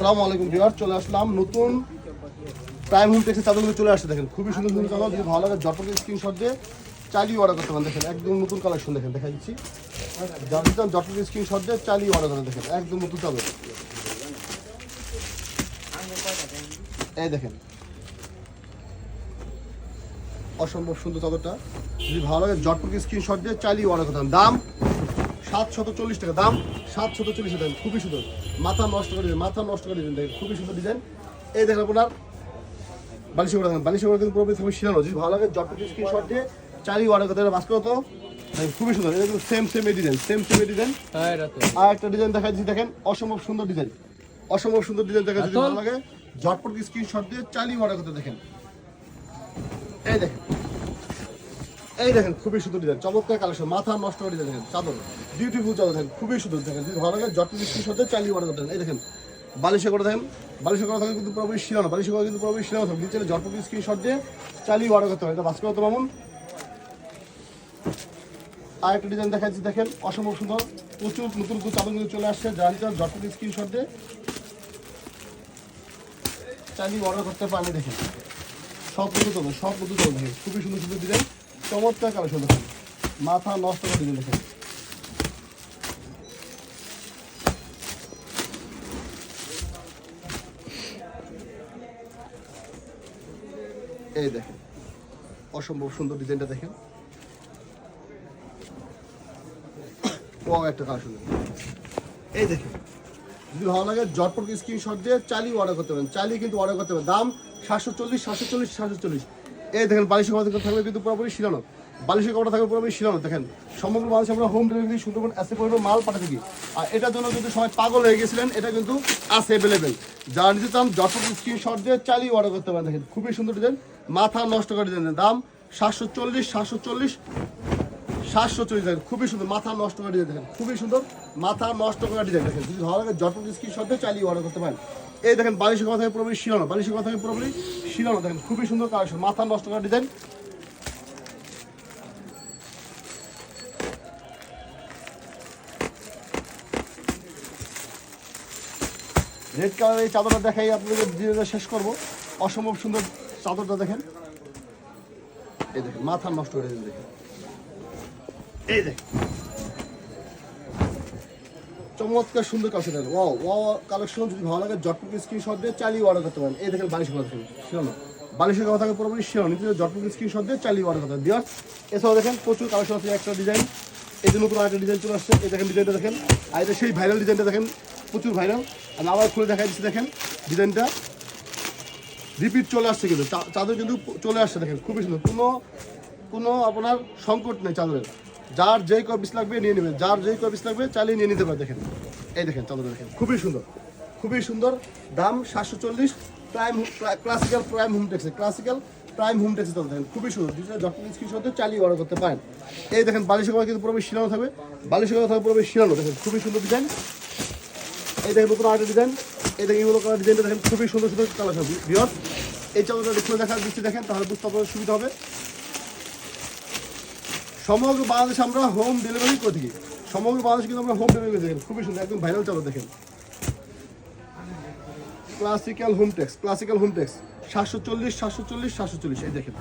আসসালামু আলাইকুম ভিউয়ার চলে আসলাম নতুন প্রাইম হোম টেক্সের চাদরগুলো চলে আসছে, দেখেন, খুবই সুন্দর সুন্দর চাদর যদি ভালো লাগে জটপটের স্ক্রিনশট দিয়ে চালিয়ে অর্ডার করতে পারেন, দেখেন, একদম নতুন কালেকশন দেখেন দেখা দিচ্ছি। যাদের চান জটপটের স্ক্রিনশট দিয়ে চালিয়ে অর্ডার করেন, দেখেন, একদম নতুন চাদর। এই দেখেন, অসম্ভব সুন্দর চাদরটা। যদি ভালো লাগে জটপট স্ক্রিনশট দিয়ে চালিয়ে অর্ডার করতে দাম সাতশত চল্লিশ টাকা দাম সাতশত চল্লিশ টাকা খুবই সুন্দর। মাথা নষ্ট করে দিবেন মাথা নষ্ট করে দিবেন দেখেন খুবই সুন্দর ডিজাইন এই দেখেন আপনার বালিশ করে দেখেন বালিশ করে কিন্তু পুরোপুরি থাকবে যদি ভালো লাগে জটপট স্ক্রিনশট দিয়ে চালিয়ে অর্ডার করতে হবে বাস করতো খুবই সুন্দর এটা কিন্তু সেম সেম এই ডিজাইন সেম সেম এই ডিজাইন হ্যাঁ আর একটা ডিজাইন দেখা দিচ্ছি দেখেন অসম্ভব সুন্দর ডিজাইন অসম্ভব সুন্দর ডিজাইন দেখা যদি ভালো লাগে। ঝটপট স্ক্রিনশট দিয়ে চালিয়ে অর্ডার করতে দেখেন। এই দেখেন এই দেখেন, খুবই সুন্দর ডিজাইন চমৎকার কালেকশন মাথা নষ্ট করে দেখেন চাদর। বিউটিফুল চাদর দেখেন, খুবই সুন্দর দেখেন। যদি ভালো লাগে ঝটপট স্ক্রিনশট দিয়ে চালিয়ে অর্ডার করতে এই দেখেন, বালিশে করে দেখেন, বালিশে করা থাকে কিন্তু পুরোপুরি শিরানো বালিশে করা কিন্তু পুরোপুরি শিরানো থাকে নিচে ঝটপট স্ক্রিনশট দিয়ে চালিয়ে অর্ডার করতে হবে এটা বাস করতে মামুন? আর একটা ডিজাইন দেখাচ্ছি, দেখেন, অসম্ভব সুন্দর। প্রচুর নতুন নতুন চাদর কিন্তু চলে আসছে। যার যার যতটুকু স্ক্রিনশট দিয়ে চালিয়ে অর্ডার করতে পারেন। দেখেন, সব নতুন চলবে, সব নতুন দেখেন খুবই সুন্দর সুন্দর ডিজাইন চমৎকার কালেকশন দেখেন মাথা নষ্ট করে ডিজাইন দেখেন এই দেখেন, অসম্ভব সুন্দর ডিজাইনটা দেখেন। একটা কালেকশন এই দেখেন, যদি ভালো লাগে জটপট স্ক্রিনশট দিয়ে চালিয়ে অর্ডার করতে পারেন। চালিয়ে কিন্তু অর্ডার করতে পারেন। দাম সাতশো চল্লিশ সাতশো চল্লিশ সাতশো চল্লিশ। এই দেখেন বালিশের কাপড় থাকবে কিন্তু পুরোপুরি শিলানো বালিশের কাপড় থাকবে পুরোপুরি শিলানো দেখেন। সমগ্র বাংলাদেশে আমরা হোম ডেলিভারি সুন্দরবন এসে পরিমাণ মাল পাঠাতে দিই আর এটার জন্য কিন্তু সবাই পাগল হয়ে গেছিলেন, এটা কিন্তু আছে অ্যাভেলেবেল যারা নিতে চান স্ক্রিন স্ক্রিনশট দিয়ে চালিয়ে অর্ডার করতে পারেন, দেখেন। খুবই সুন্দর ডিজাইন মাথা নষ্ট করে ডিজাইন দাম সাতশো চল্লিশ সাতশো চল্লিশ। সাতশো চল্লিশ দেখেন, খুবই সুন্দর। মাথা নষ্ট করে ডিজাইন দেখেন, খুবই সুন্দর। মাথা নষ্ট করে ডিজাইন দেখেন। যদি ভালো লাগে যত স্ক্রিন শটে চালিয়ে অর্ডার করতে পারেন। এই দেখেন, বালিশের কথা পুরোপুরি শিরানো বালিশের কথা পুরোপুরি শিরানো দেখেন, খুবই সুন্দর কালেকশন মাথা নষ্ট করা ডিজাইন রেড কালারের এই চাদরটা দেখাই, আপনাদের ভিডিওটা শেষ করব। অসম্ভব সুন্দর চাদরটা দেখেন। এই দেখেন, মাথা নষ্ট করে দেখেন। এই দেখেন চমৎকার, সুন্দর কালেকশন দেখেন ওয়াও ওয়াও কালেকশন যদি ভালো লাগে জটপুক স্ক্রিনশট দিয়ে চালিয়ে অর্ডার করতে পারেন। এই দেখেন বালিশের কথা দেখেন শিরানো বালিশের কথা থাকে পুরোপুরি শিরানো নিচে জটপুক স্ক্রিনশট দিয়ে চালিয়ে অর্ডার করতে পারেন। এছাড়াও দেখেন প্রচুর কালেকশন আছে, একটা ডিজাইন এই যে নতুন আরেকটা ডিজাইন চলে আসছে, এই দেখেন ডিজাইনটা দেখেন। আর এটা সেই ভাইরাল ডিজাইনটা দেখেন, প্রচুর ভাইরাল আমি আবার খুলে দেখা দিচ্ছি, দেখেন ডিজাইনটা রিপিট চলে আসছে কিন্তু। চাদর কিন্তু চলে আসছে, দেখেন। খুবই সুন্দর। কোনো কোনো আপনার সংকট নেই চাদরের। যার যেই কয় পিস লাগবে নিয়ে নেবেন। যার যেই কয় পিস লাগবে চালিয়ে নিয়ে নিতে পারে, দেখেন। এই দেখেন চাদর দেখেন। খুবই সুন্দর। খুবই সুন্দর। দাম সাতশো চল্লিশ। প্রাইম ক্লাসিক্যাল প্রাইম হোম টেক্সে ক্লাসিক্যাল প্রাইম হোম টেক্সে চাদর দেখেন। খুবই সুন্দর। ডিজিটাল যখন স্ক্রিনশট চালিয়ে অর্ডার করতে পারেন। এই দেখেন, বালিশের কথা কিন্তু পুরোপুরি শিরানো থাকবে। বালিশের কথা থাকবে পুরোপুরি শিরানো দেখেন, খুবই সুন্দর ডিজাইন এই দেখেন, নতুন আরেকটা ডিজাইন এই দেখেন এগুলো করার ডিজাইনটা দেখেন, খুবই সুন্দর সুন্দর কালার বিয়র এই চাদরটা দেখার দৃষ্টি দেখেন, তাহলে বুঝতে আপনাদের সুবিধা হবে। সমগ্র বাংলাদেশে আমরা হোম ডেলিভারি করে থাকি। সমগ্র বাংলাদেশে কিন্তু আমরা হোম ডেলিভারি করে দেখেন খুবই সুন্দর একদম ভাইরাল চাদর দেখেন। Classical home tex classical home tex সাতশো চল্লিশ সাতশো চল্লিশ সাতশো চল্লিশ এই দেখেন।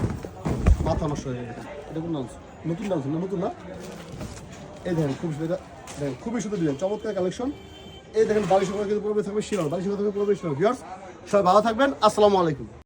মাথা নষ্ট হয়ে গেছে। দেখেন এটা কোন ডান্স নতুন ডান্স না? নতুন না? এই দেখেন খুব সুন্দর দেখেন খুবই সুন্দর ডিজাইন চমৎকার কালেকশন এই দেখেন বালিশ কিন্তু পুরোপুরি থাকবে শিরাল। বালিশ থাকবে পুরোপুরি শিরাল। ভিউয়ার্স সবাই ভালো থাকবেন। আসসালামু আলাইকুম।